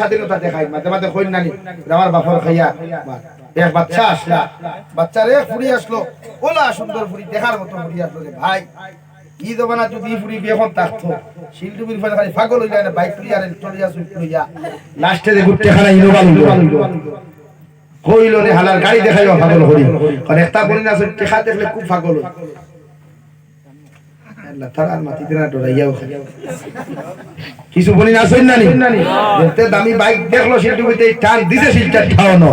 স্বাধীনতা দেখায় মাঝে মাঝে কই নানি। আমার বাপর খাইয়া এক বাচ্চা আসলা। বাচ্চার এক ফুড়ি আসলো। ওলা সুন্দর ফুড়ি, দেখার মতো ফুড়ি আসলো রে ভাই। না বাইক লাস্টে যে বলি দেখলে খুব হই। আর ডরাইয়াও কিছু বলি না শুন নানি? দেখতে দামি বাইক দেখল শিলটুবিতে টান দিছে খাওয়ানো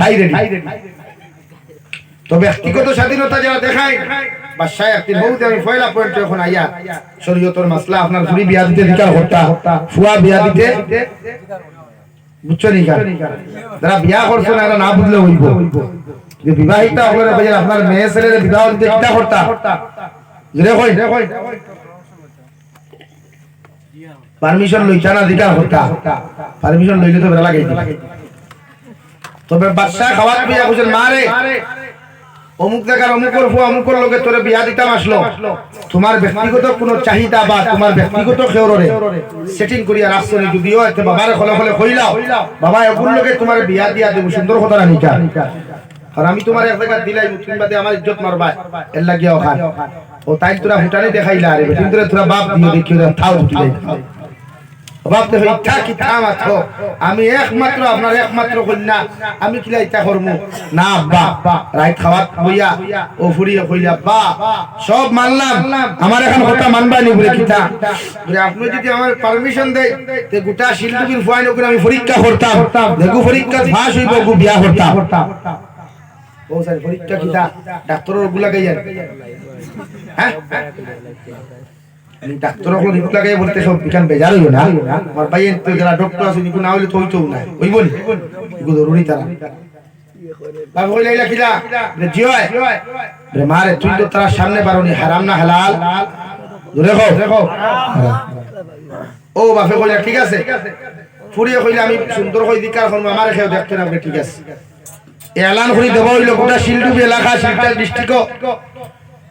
তাই রেডি তো ব্যক্তিগত স্বাধীনতা যারা দেখায় বহুত আমি পয়েন্ট এখন আইয়া শরীয়তর মাসলা আপনার ফুরি বিয়া দিতে দিকার হত্যা ফুয়া বিয়া দিতে। বুঝছ নি যারা বিয়া করছ না এরা না বুঝলে হইব। যে বিবাহিতা হলে আপনার মেয়ে ছেলের বিবাহ দিতে কই বিয়া দিতাম আসলো তোমার ব্যক্তিগত কোনো চাহিদা বা তোমার ব্যক্তিগত সেটিং করিয়া রাখছো নি। যদিও বাবারে খলে খলে কইলাও বাবা লোকে তোমার বিয়া দিয়া দেব সুন্দর কথা আর আমি তোমার এক জায়গা দিলাই মুসলিম বাদে আমার ইজ্জত মারবা এর লাগিয়া ও তাই তোরা হুটানি দেখাইলা রে কিন্তু তোরা বাপ দিও দেখিও থাও ভাবতে হই ইচ্ছা কি থাম আছো আমি একমাত্র আপনার একমাত্র কন্যা আমি কিলা ইচ্ছা করমু? না আব্বা রাইট খাওয়াত বইয়া ও ফুরিয়ে কইলা বা সব মানলাম আমার এখন কথা মানবা নি বলে কিতা? বলে আপনি যদি আমার পারমিশন দেয় তে গোটা শিলটুকির ফুয়াই নকুন আমি পরীক্ষা করতাম। দেখু পরীক্ষা ফাঁস হইব গু বিয়া করতাম। ও স্যার পরীক্ষা কিতা? ডাক্তারেরগুলা গাইয়ার হ্যাঁ ডাক্তার হলো রিপোর্ট বলতে সব বিকান বেজার হইও না। আমার ভাই তো যারা ডক্টর আছে নিকু না হইলে তো হইতো না। ওই বলি। ইগো জরুরি তারা। বাবু কইলা ইলা কিলা। রে জিও রে মারে তুই তো তার সামনে বারোনি হারাম না হালাল? দেখো ও বাপে কইলা ঠিক আছে। ফুরিয়ে কইলা আমি সুন্দর কই দিকার করব আমারে খেও দেখতে না ঠিক আছে। এলান করি দেব হইল গোটা শিলডুবি এলাকা শিলটার ডিস্ট্রিক্ট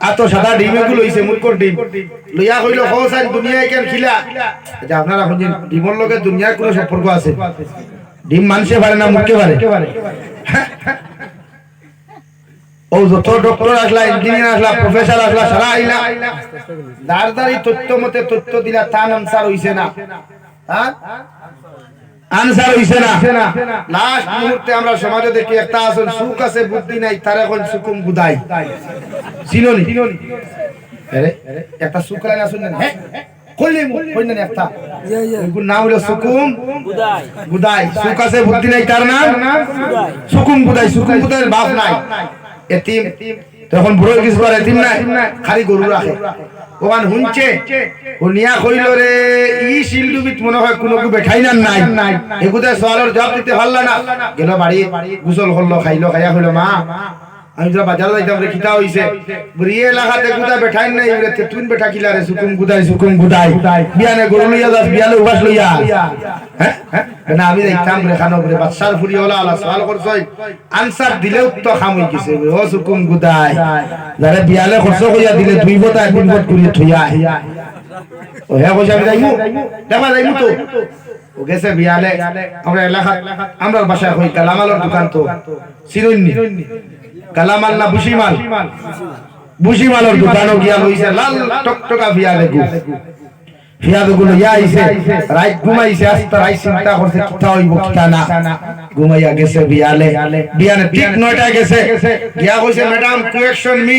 আতো সাদা ডিমে গুলো হইছে মুরকর ডিম? লইয়া কইলো হো সাই দুনিয়ায় কেন খিলা। যে আপনারা খুঁজেন ডিমর লগে দুনিয়ার কোনো সম্পর্ক আছে। ডিম মানুষে পারে না মুখে পারে ও যত ডক্টর আসলা ইঞ্জিনিয়ার আসলা প্রফেসর আসলা সারা আইলা দার দারি তথ্য মতে তথ্য দিলা তান আনসার হইছে না। হ্যাঁ আনসার হইছে না। লাস্ট মুহূর্তে আমরা সমাজে দেখি একটা আসল সুখ আছে বুদ্ধি নাই তার এখন সুকুম গুদাই চিনোনি? আরে একটা সুখ লাইন আসুন না হ্যাঁ কইলে একটা? এগুলো নাম হলো সুকুম গুদাই সুখ আছে বুদ্ধি নাই তার নাম? সুকুম গুদাই সুকুম গুদাইয়ের বাপ নাই। এতিম। তখন বুড়ো কিছু করে এতিম নাই। খালি গরু রাখে। ওখান হুনছে ও নিয়া কইল রে ই শিলডুবিত মনে হয় কোনো কু বেঠাই না নাই। এগুতে সওয়ালের জবাব দিতে পারলা না। গেল বাড়ি গুসল করল খাইলো, খাইয়া কইলো মা। আমি তোরা বাজার যাইতাম, রে খিতা হইছে। বুড়িয়ে এলাকাতে গুদা বেঠাই নাই রে তেতুন বেঠা কিলা রে, সুকুম গুদাই সুকুম গুদাই। বিয়ানে গরু লইয়া যাস, বিয়ালে উবাস লইয়া। হ্যাঁ না, আমি দেখতাম রে খানো রে, বাদশার ফুরি হলা আলা সওয়াল করছই। আনসার দিলেও তো খাম হই গেছে ও সুকুম গুদাই, যারে বিয়ালে খরচ কইয়া দিলে দুই বটা তিন বট করিয়া থইয়া ও হে কইছা, আমি যাইমু? দেবা, যাইমু তো। ও গেছে বিয়ালে। আমরা এলাকা আমরা বাসায় কই কালামালের দোকান তো। সিরুন্নি কালামাল না বুশিমাল? বুশিমালের দোকানও গিয়া লইছে লাল টকটকা ফিয়া দেখু। ফিয়াদগুলো আইছে রাইত ঘুমাইছে আস্তে রাই চিন্তা করছে কিতা হইব কিতা না? ঘুমাইয়া গেছে বিয়ালে। বিয়ালে ঠিক নয়টা গেছে। গিয়া কইছে ম্যাডাম কোয়েকশন মি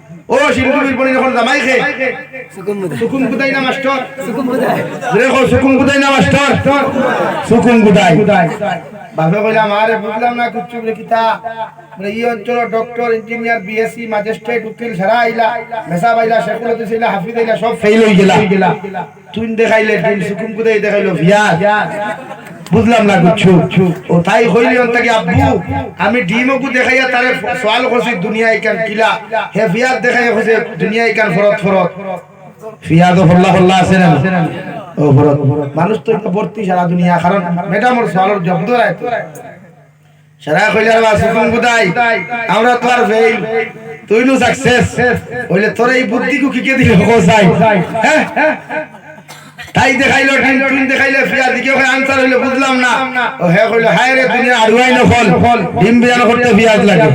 ও শিলকুবির বনি যখন জামাই খে সুকুম কুদাই না মাস্টার দেখো সুকুম কুদাই না মাস্টার সুকুম কুদাই বাপে কইলাম আরে বুঝলাম না কুচ্ছু বলে কিতা? এই অঞ্চল ডক্টর ইঞ্জিনিয়ার বিএসসি ম্যাজিস্ট্রেট উকিল সারা আইলা মেসা বাইলা শেখুল দিছিলা হাফিজ আইলা সব ফেল হই গেলা। তুই দেখাইলে তুই সুকুম কুদাই দেখাইলো ভিয়াজ বুঝলাম না কুচ্ছু ও তাই হইলি অন্তকে আব্বু, আমি ডিমকু দেখাইয়া তারে সওয়াল করছি, দুনিয়া ইকান কিলা। হে ফিয়াদ দেখাইয়া কইছে, দুনিয়া ইকান ফরত ফরত। ফিয়াদ হল্লা হল্লা আছে না? ও ফরত মানুষ তো এটা ভর্তি সারা দুনিয়া, কারণ ম্যাডামর সওয়ালের জব্দ রায় তো। সারা কইলে আর সুকুম বুদাই, আমরা তো আর ফেল তুই নো সাকসেস হইলে তোর এই বুদ্ধি কু কি কে দিল কোসাই হ্যাঁ? তাই দেখাইলো টিন টিন দেখাইলে ফিয়া দিকে হয় আনসার হইল বুঝলাম না। ও হে কইলো হায় রে দুনিয়া আড়ুয়াই না ফল ফল ডিম বিয়ান করতে পিয়াজ লাগে।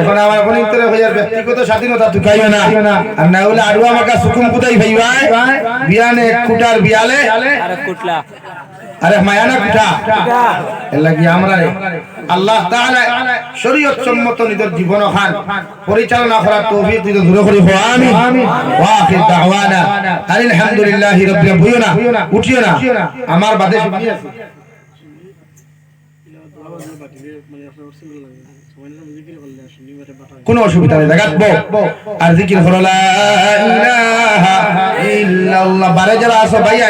এখন আমার হইয়ার ব্যক্তিগত স্বাধীনতা তুকাইবে না। আর না হলে আড়ুয়া মাকা সুকুম কুদাই ভাইবাই বিয়ানে কুটার বিয়ালে। আর কুটলা। আরে মায়ানা এর লাগি আমরা আল্লাহ তাআলা শরীয়ত সম্মত নিজের জীবন খান পরিচালনা করার তৌফিক দিতে দূর করি। হো আমিন। ওয়া আখির দাওয়ানা। আলহামদুলিল্লাহি রাব্বিল ভুইও না? উঠিও না? আমার বাদে শুনি আছে? কোন অসুবিধা নেই। দেখাবো আর জিকির হলো লা ইলাহা ইল্লাল্লাহ। বারে যারা আছো ভাইয়া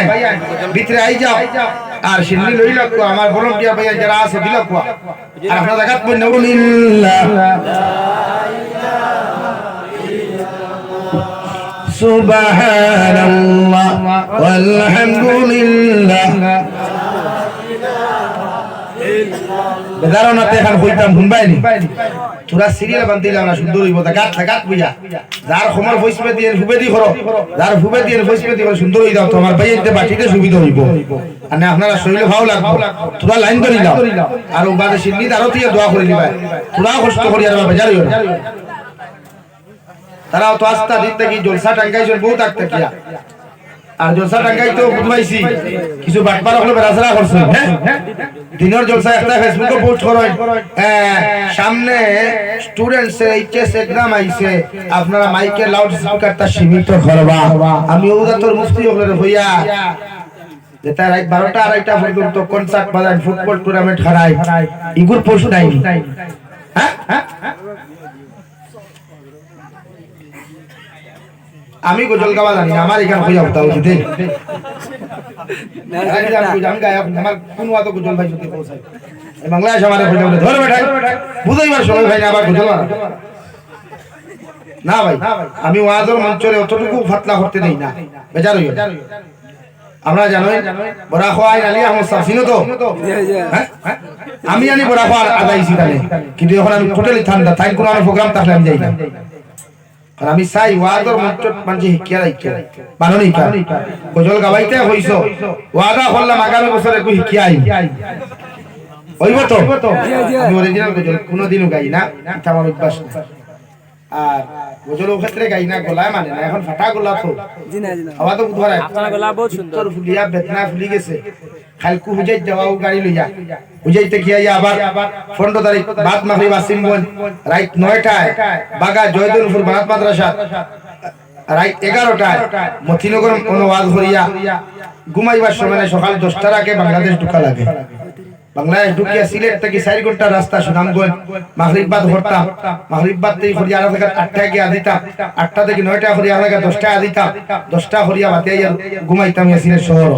ভিতরে আই যাও। আর সিন্ধি লই লাগবো আমার ভলন্টিয়ার ভাইয়া যারা আছে, দিল কো আর আপনারা দেখাবো নবুলিল্লাহ সুবহানাল্লাহ ওয়ালহামদুলিল্লাহ বেদারনাতে এখন হইতাম, শুনবাইনি? তোরা সিরিয়াল বান্ধিলাম না সুন্দর হইব। তা গাত গাত বুঝা যার খমর ভইসবে দিয়ে ফুবে দি করো, যার ফুবে দিয়ে ভইসবে দিয়ে সুন্দর হই যাও তোমার ভাই এতে বাটিতে সুবিধা হইব। আর আপনারা শরীরে ভালো লাগবো। তোরা লাইন ধরি যাও আর বাদে সিন্নি আরও দিয়ে দোয়া করে দিবা তোরা কষ্ট করি আর বাবা জানিও না। তারাও তো আস্তা দিতে কি, জলসা টাঙ্গাইছেন বহুত আগ কিয়া আর জলসা টাঙ্গাই তো বুঝবাইছি কিছু বাটবার হলো বেরাসরা করছে হ্যাঁ? দিনের জলসা একটা ফেসবুকে পোস্ট করেন। সামনে স্টুডেন্টস এইচএস এক্সাম আইছে। আপনারা মাইকের লাউড স্পিকারটা সীমিত করবা। আমি ওদা তোর মুফতি হলে হইয়া যেটা রাত বারোটা, আড়াইটা কনসার্ট ফুটবল টুর্নামেন্ট হারাই। ইগুর পোস্ট নাই। হ্যাঁ? আমি গজল গাওয়া জানি না, আমার এখানে হইয়া হতা উচিত আমার কোনো গজল ভাই যদি পৌঁছায়। বাংলাদেশ আমারে হইয়া বলে, ধর বেটাই, বুঝাইবার সময় ভাই না আবার গজল না ভাই আমি ওয়াজর মঞ্চরে অতটুকু ফাতলা করতে দেই না। বেজার হইও। আমরা জানোই বড়া খোয়াই আলী আহমদ সাহেব চিনো তো? হ্যাঁ? আমি জানি বড়া আদাইছি তাহলে কিন্তু এখন আমি টোটালি ঠান্ডা তাই কোনো প্রোগ্রাম তাহলে আমি যাই না। আর আমি চাই ওয়াদর মঞ্চ মানে শিক্ষা রাখা মাননি কা গজল গাবাইতে হইছো ওয়াদা হল্লাম আগামী বছর একটু শিক্ষা আই হইব তো? আমি অরিজিনাল গজল কোনোদিনও গাই না। এটা আমার অভ্যাস না। আর গজল ক্ষেত্রে গাই না গলায় মানে না এখন ফাটা গলা তো হাওয়া তো বুধবার আপনার গলা বহুত সুন্দর ফুলিয়া বেতনা ফুলি গেছে। খালকু হুজাই যাওয়াও গাড়ি লইয়া হুজাইতে গিয়া আবার পনেরো তারিখ বাদ মাগরিব আসিমগঞ্জ রাইট নয়টায় বাগা জয়দুলপুর বানাত মাদ্রাসা রাইট এগারোটায় মতিনগর অনুবাদ করিয়া ঘুমাইবার সময় সকাল দশটার আগে বাংলাদেশ ঢুকা লাগে। বাংলাদেশ ঢুকিয়া সিলেট থেকে চার ঘণ্টা রাস্তা সুনামগঞ্জ হরতাম মাগরিবাদ থেকে হরিয়া থেকে আটটায় গিয়ে আদিতাম আটটা থেকে নয়টা হরিয়া থেকে দশটায় আদিতাম দশটা হরিয়া বাতে ঘুমাইতাম সিলেট শহর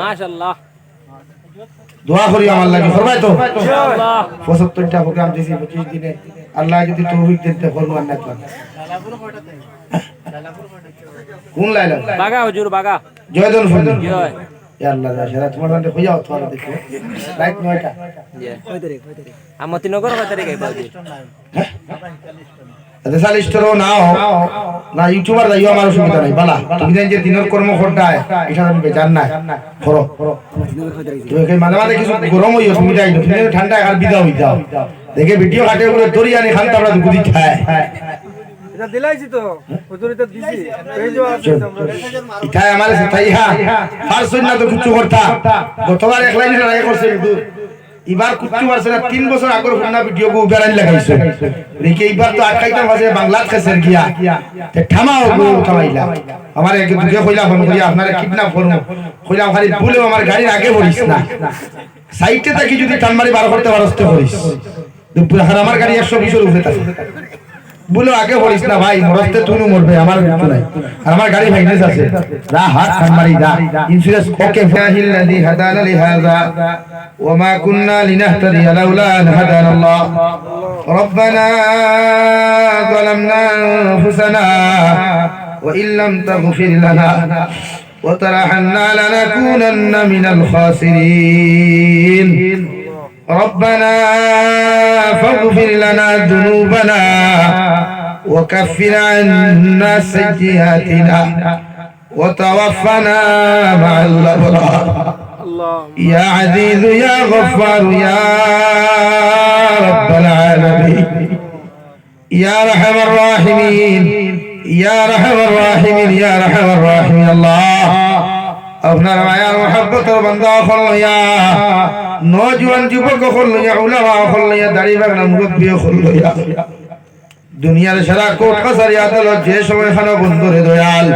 মাশাআল্লাহ। দোয়া করি আমার লাগে করবাই তো। পঁচাত্তরটা প্রোগ্রাম পঁচিশ দিনে। আল্লাহ যদি তৌফিক না কোন লাইলা বাগা হুজুর বাগা। জয়দন ফুল জয়। মানে হয়ে? না ইউটিউবার যাইও আমার অসুবিধা নাই। বালা তুমি জান যে দিনের কর্ম খরটায় এটা আমি বেজান না করো মাঝে মাঝে কিছু গরম হইও তুমি যাই ঠান্ডা আর বিদা হই যাও দেখে ভিডিও কাটে বলে দড়ি আনি খান আমরা দুপুরি খায় এটা দিলাইছি তো। হুজুর এটা দিছি। এই যে আছে আমরা ইথায় আমার তাই হা ফার সৈন্য তো কুচ্ছু করতা। গতবার রায় করছে কিন্তু এবার কুচ্ছু পারছে না তিন বছর আগর হুন্না ভিডিও গো লাগাইছে। এইবার তো আটকাইতে বাংলাত খেসের গিয়া। তে থামাও গো থামাইলা আমার এক দুকে কইলা ফোন করি আপনারে কিডন্যাপ করব। কইলাম খালি ভুলে আমার গাড়ির আগে পড়িস না। সাইডে থাকি যদি টানমারি বার করতে পারস তো করিস। দুপুর আমার গাড়ি একশো বিশের উপরে থাকে। বলো আগে পড়িস না ভাই মরতে তুই মরবে আমার কিছু নাই আর আমার গাড়ি ফাইন্যান্স আছে রা হাত কান মারি দা ইন্স্যুরেন্স ওকে ফাহিল্লাযী হাদানা লিহাযা ওমা কুন্না লিনাহতাদিয়া লাউলা আন হাদানা আল্লাহ ربنا ظلمنا انفسنا وان لم تغفر لنا وترحمنا لنكونن من الخاسرين ربنا فاغفر لنا ذنوبنا وكفر عنا سيئاتنا وتوفنا مع الأبرار. يا عزيز يا غفار يا رب العالمين. يا رحم الراحمين. يا رحم الراحمين. يا رحم الراحمين. الله. আপনার মায়ার মহাব্বতর বান্দা হল লইয়া নজওয়ান যুবক হল লইয়া উলামা হল লইয়া দাড়ি বাগনা মুরব্বী হল লইয়া দুনিয়ার সারা কোর্ট কাছারি আদালত যে সময় খানো বন্ধুরে দয়াল,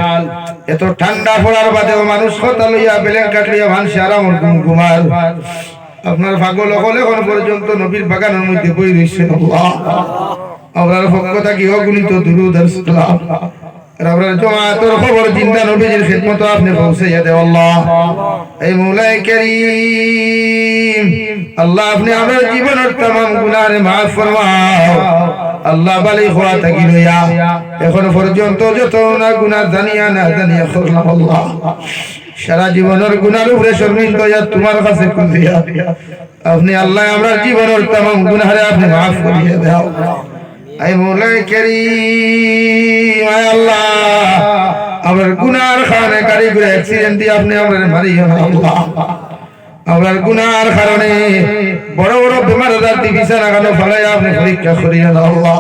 এত ঠান্ডা পড়ার বাদেও মানুষ কথা লইয়া বেলেন কাটলিয়া মানুষ আরামর ঘুমার আপনার পাগল হলে এখন পর্যন্ত নবীর বাগানের মধ্যে বই রয়েছে আপনার পক্ষ থাকি অগুণিত দুরুদ আর সালাম আর আপনার জমাতের খবর চিন্তা নবীজির খিদমত আপনি পৌঁছাইয়া দেও আল্লাহ এই মৌলাই করিম আল্লাহ আপনি আমার জীবনের तमाम গুনাহ মাফ ফরমাও আল্লাহ বালি খোয়া থাকি লইয়া এখন পর্যন্ত যত না গুনাহ জানিয়া না জানিয়া করলাম আল্লাহ সারা জীবনের গুনার উপরে শর্মিন্দ হইয়া তোমার কাছে কুলিয়া আপনি আল্লাহ আমরা জীবনের तमाम গুনাহরে আপনি মাফ করিয়ে দাও আই মৌলাই আয় আল্লাহ। আমার গুনার খানে গাড়ি অ্যাক্সিডেন্ট দিয়ে আপনি আমরা মারিও না আল্লাহ। আপনার গুনার কারণে বড় বড় বেমার আজার বিছানা কেন আপনি পরীক্ষা করিয়ে আল্লাহ।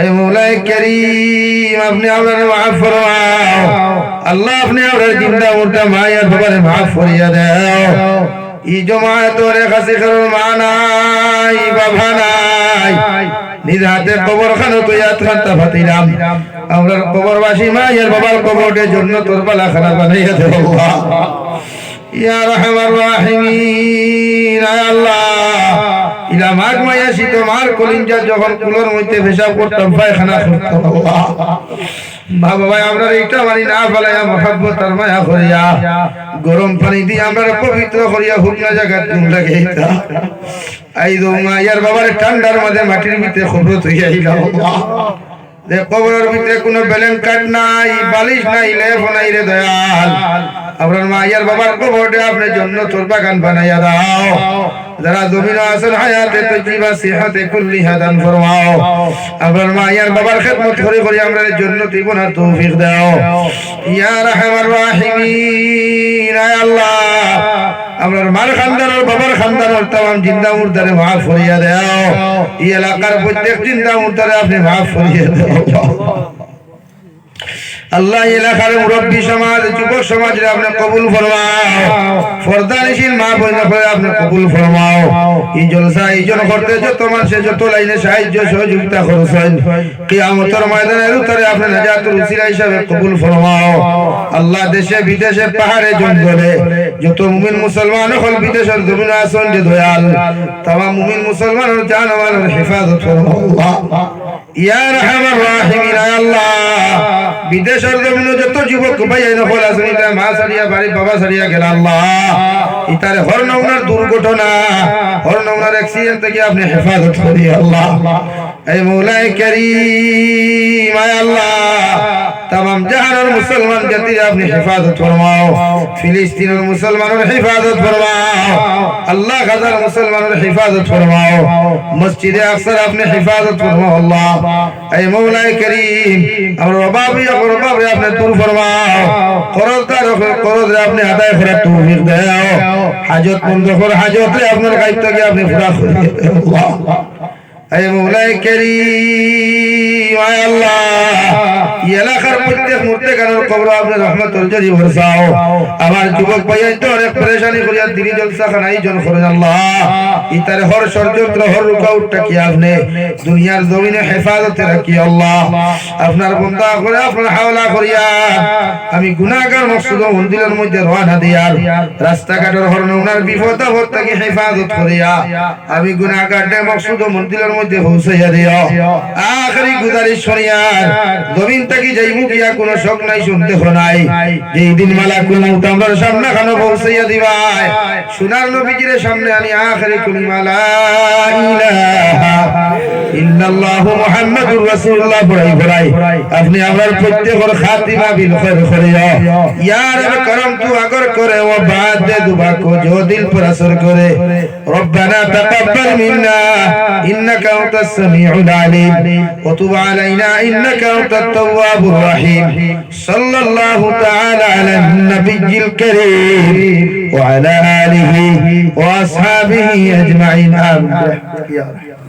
এই মৌলাই করিম, আপনি মাফ আল্লাহ, আপনি আপনার জিন্দা মুর্দা মায়ের বাবারে মাফ করিয়া দাও। ই জমায়েতরে কাছে কারণ মা নাই, বাবা নাই। নিজ হাতে কবর খানো তো ইয়াদ খান্তা ফাতিলাম আমরা কবরবাসী মায়ের বাবার কবরের জন্য তোর পালা খানা বানাইয়া দেব। ইয়া রহমান রাহিমিন আল্লাহ। ইলা মাগ মায়াসি তোমার কলিঞ্জা যখন কুলোর মধ্যে পেশাব করতাম পায়খানা করতাম। মা বাবা, আমরা এইটা মানি না, ফেলাইয়া মহাব্বত আর মায়া করিয়া, গরম পানি দিয়ে আমরা পবিত্র করিয়া হুকনা জায়গা তুম লাগে আই দো মায়ার বাবার ঠান্ডার মাঝে মাটির ভিতরে খবর আইলা যে কবরের ভিতরে কোনো ব্যালেন্স কার্ড নাই, বালিশ নাই লেফ নাই রে দয়াল। আপনার মাইয়ার বাবার কবরটা আপনার জন্য তোর বাগান বানাইয়া দাও। যারা জমিন আছেন, হায়াতে তো জীবা সিহাতে কুল্লি হাদান ফরমাও। আপনার মাইয়ার বাবার খেদমত করে করে আমরা জন্য তুই বোনার তৌফিক দাও। ইয়া রাহমান রাহিমিন, আয় আল্লাহ। আপনার মার খানদানোর, বাবার খানদানোর তাম জিন্দা মুর্দারে মাফ করিয়া দাও। এই এলাকার প্রত্যেক জিন্দা মুর্দারে আপনি মাফ করিয়া দাও। আল্লাহ এলাকার মুরব্বী সমাজ, যুবক সমাজ আপনি কবুল ফরমাও। ফরদানিশীল মা বোন করে আপনি কবুল ফরমাও। এই জলসা, এই জন করতে যত মানুষে যত লাইনে সাহায্য, সহযোগিতা করছেন কিয়ামতের ময়দানের উত্তরে আপনি নাজাতুল উসিলা হিসাবে কবুল ফরমাও। আল্লাহ দেশে, বিদেশে, পাহাড়ে, জঙ্গলে, যত মুমিন মুসলমান হল, বিদেশের জমিন আসন যে তামা মুমিন হেফাজত ফরমাও। বিদেশের যত যুবক মা বাবা সারিয়া গেল আল্লাহ। হর নমনার দুর্ঘটনা হর নমনার অ্যাক্সিডেন্ট থেকে আপনি হেফাজত করি আল্লাহ। এই মৌলাই মুসলমান আপনি আল্লাহ ফরমাও। এই মৌলাই আদায় হাজত আপনার দায়িত্বকে আপনি আয় আল্লাহ। এলাকার প্রত্যেক কারোর খবর জরি বরসাও আমার যুবক তো অনেক পরেশানি করিয়া দিনী জলসা খানাই জন করেন আল্লাহ। ইতারে হর ষড়যন্ত্র, হর কি আপনি? দুনিয়ার জমিনে হেফাজতে রাখি আল্লাহ। আপনার বন্ধা করে, আপনার হাওলা করিয়া। আমি গুনাহগার মকসুদ মন্দিরের মধ্যে রওনা দিয়ার রাস্তাঘাটের হরণ ওনার বিপদ আপদ থেকে হেফাজত করিয়া, আমি গুনাহগার মকসুদ মন্দিরের মধ্যে পৌঁছাইয়া দিও। আখরি গুদারি করিয়ার জমিন থেকে যাই মুখিয়া কোনো শখ নাই শুনতে নাই? এই দিন মালা কুল তোমার আমার সামনে খানো পৌঁছাইয়া দিবাই। সোনার নবীজির সামনে আনি আখরি কুলিমা মালা ইলাহা। ইন্নাল্লাহু মুহাম্মাদুর রাসূলুল্লাহ পড়াই পড়াই আপনি আমার প্রত্যেকর খাতিমা বিল খৈর করিয়া ইয়ার করম তু আগর করে, ও বাদ দে দুবা কো জো আজমাইন। আমিন।